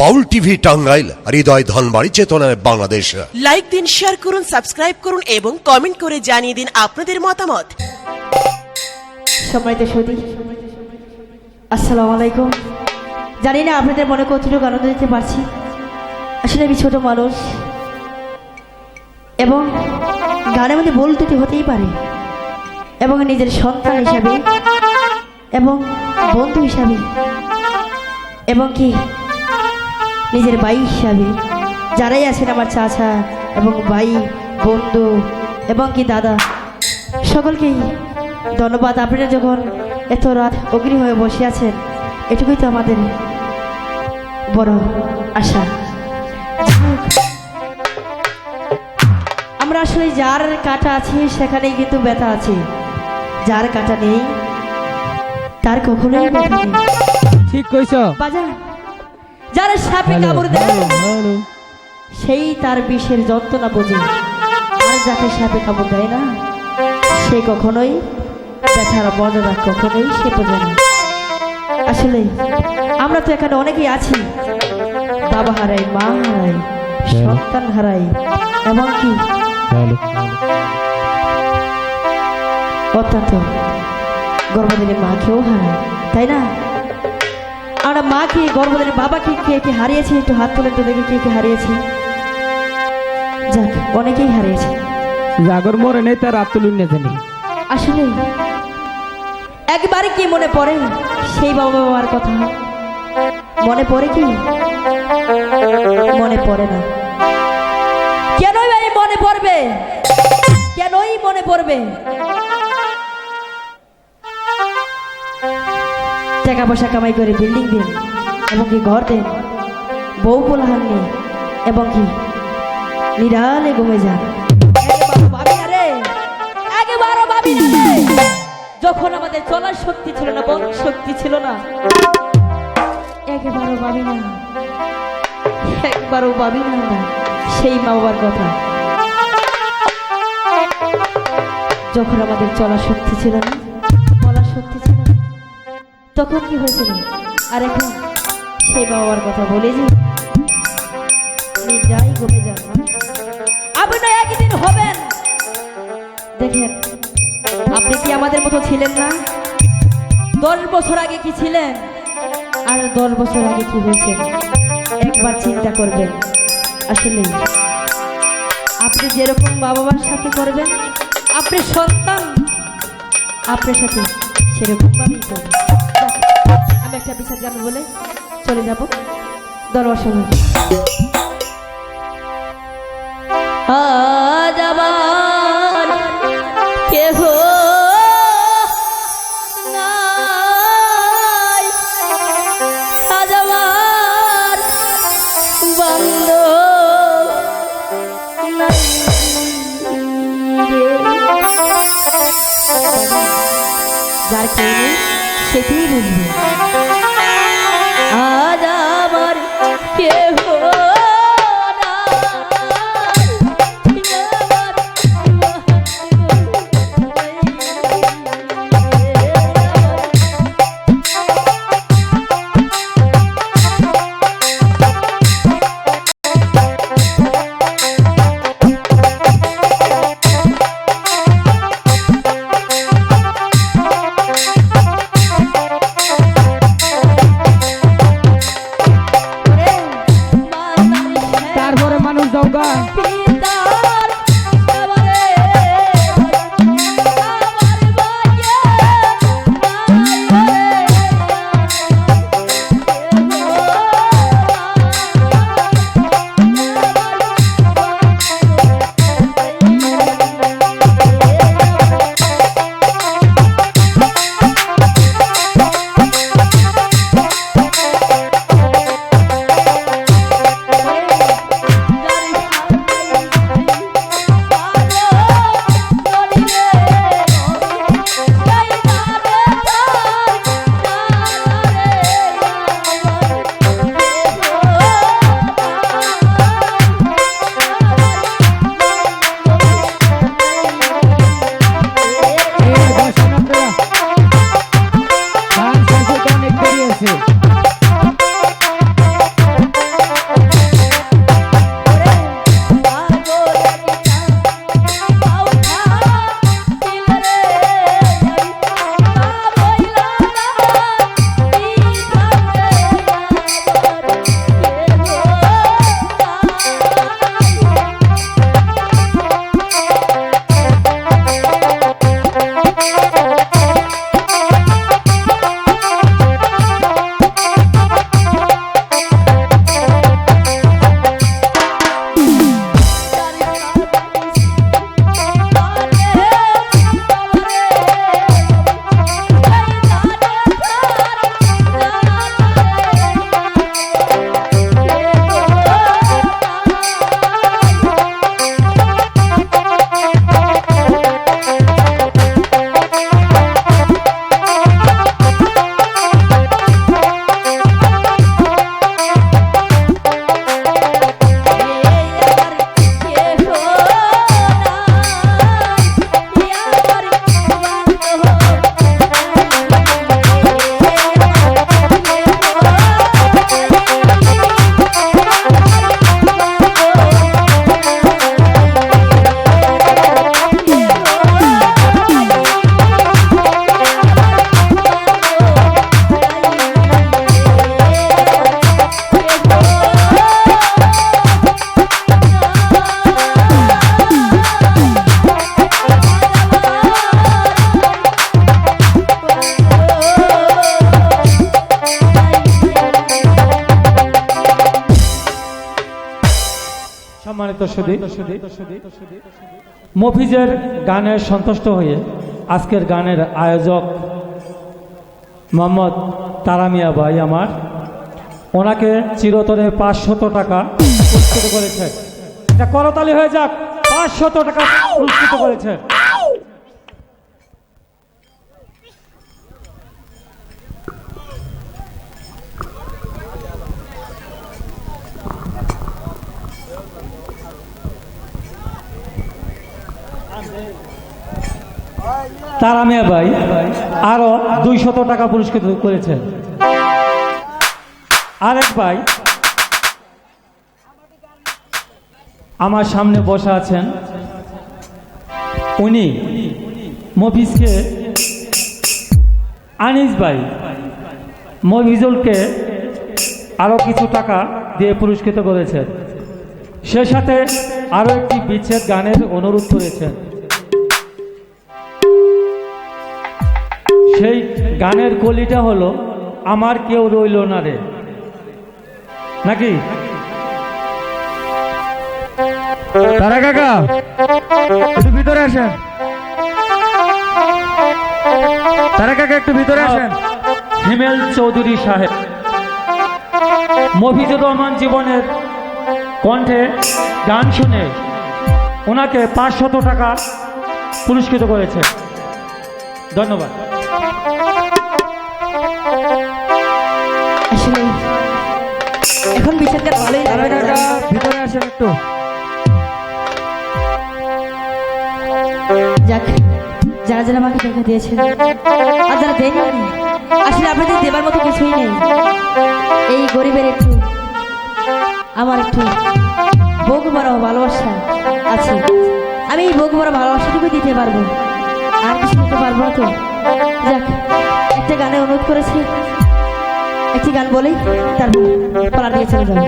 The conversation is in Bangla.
বাউল টিভি টাঙ্গাইল হৃদয় ধনবাড়ি চেতনায় বাংলাদেশ। লাইক দিন শেয়ার করুন সাবস্ক্রাইব করুন এবং কমেন্ট করে জানিয়ে দিন আপনাদের মতামত। সম্মানিত সতী আসসালামু আলাইকুম জানি না আপনাদের মনে কতটুকু আনন্দ দিতে পারছি। আসলে আমি ছোট মানুষ এবং গানের মধ্যে বল দুটি হতেই পারে। এবং নিজের সন্তান হিসাবে এবং বন্ধু হিসাবে। এবং কি নিজের ভাই হিসাবে। যারাই আছেন আমার চাচা এবং ভাই বন্ধু এবং কি দাদা সকলকেই ধন্যবাদ। আপনারা যখন এত রাত অগ্নি হয়ে বসে আছেন এটুকুই তো আমাদের বড় আশা। আমরা আসলে যার কাটা আছে সেখানেই কিন্তু ব্যথা আছে। যার কাটা নেই তার কখনোই ব্যথা নেই। ঠিক কইছ। বাজার যারা সাপে কামড় দেয় সেই তার বিষের যন্ত্রণা বোঝে। আর যাকে সাপে কামড় দেয় না সে কখনোই ব্যথার মর্যাদা কখনোই সে বোঝে না। আসলে আমরা তো এখানে অনেকেই আছি। বাবা হারাই মা হারাই সন্তান হারাই এবং কি হ্যালো। অত্যন্ত গর্ভদিনে মাকেও হারাই তাই না? আমরা মাকে গর্ভদিনে বাবাকে কে কে হারিয়েছি? একটু হাত তুলে তো দেখি কে কে হারিয়েছি। যাক অনেকেই হারিয়েছে। জাগর মরে নেই তার রাত তুলুন না জানি। আসলে একবারে কি মনে পড়ে? সেই বাবা বাবার কথা। মনে পড়ে কি? মনে পড়ে না। কেনই ভাই মনে পড়বে? কেনই মনে পড়বে? টাকা পয়সা কামাই করে বিল্ডিং দিন এবং কি ঘর দেন। বউ পোলাহান নেই এবং কি নিরালে ঘুমে যান। যখন আমাদের চলার শক্তি ছিল না বল শক্তি ছিল না। একেবারও ভাবি না। একবারও ভাবি না সেই মা বাবার কথা। যখন আমাদের চলার শক্তি ছিল না, বলার শক্তি ছিল তখন কি হয়েছিল? আর এখন সেই বাবার কথা বলে যে যাই ঘুমে যান আপনি একদিন হবেন। দেখেন, আপনি কি আমাদের মতো ছিলেন না? দশ বছর আগে কি ছিলেন? আর দশ বছর আগে কি হয়েছে? একবার চিন্তা করবেন। আসলে আপনি যেরকম মা বাবার সাথে করবেন, আপনি সন্তান, আপনার সাথে সেরকম ভাবেই করবেন। একটা বিচার জানব বলে চলে যাব। দরবার কেহ বন্ধ যার কেউ নেই সেটাই বুঝবে। সম্মানিত মফিজের গানে সন্তুষ্ট হয়ে আজকের গানের আয়োজক মোহাম্মদ তারামিয়া ভাই আমার। ওনাকে চিরতরে পাঁচশত টাকা পুরস্কৃত করেছে। এটা করতালি হয়ে যাক, পাঁচশত টাকা পুরস্কৃত করেছে। তারামিয়া ভাই আরও দুইশত টাকা পুরস্কৃত করেছেন। আরেক ভাই আমার সামনে বসা আছেন। উনি মফিজকে, আনিস ভাই মফিজুলকে আরও কিছু টাকা দিয়ে পুরস্কৃত করেছেন। সে সাথে আরও একটি বিচ্ছেদ গানের অনুরোধ করেছেন। সেই গানের কলিটা হলো, আমার কেউ রইল না রে। নাকি? তারা কাকা, একটু ভিতরে আসেন। তারা কাকা, একটু ভিতরে আসেন। হিমেল চৌধুরী সাহেব, মফিজুর রহমান জীবনের কণ্ঠে গান শুনে ওনাকে পাঁচশত টাকা পুরস্কৃত করেছে। ধন্যবাদ। আসলে এখন বিচারটা ভালোই ভিতরে আসেন একটু। যাক যারা যারা আমাকে টাকা দিয়েছেন আর যারা দেয়নি আসলে আপনাদের দেবার মতো কিছুই নেই। এই গরিবের একটু আমার একটু বড় ভালোবাসা আছে। আমি এই বড় ভালোবাসাটুকু দিতে পারব। আর কিছু দিতে পারব না তো। যাক, একটা গানে অনুরোধ করেছি। একটি গান বলেই তারপর পালা দিয়ে চলে যাব।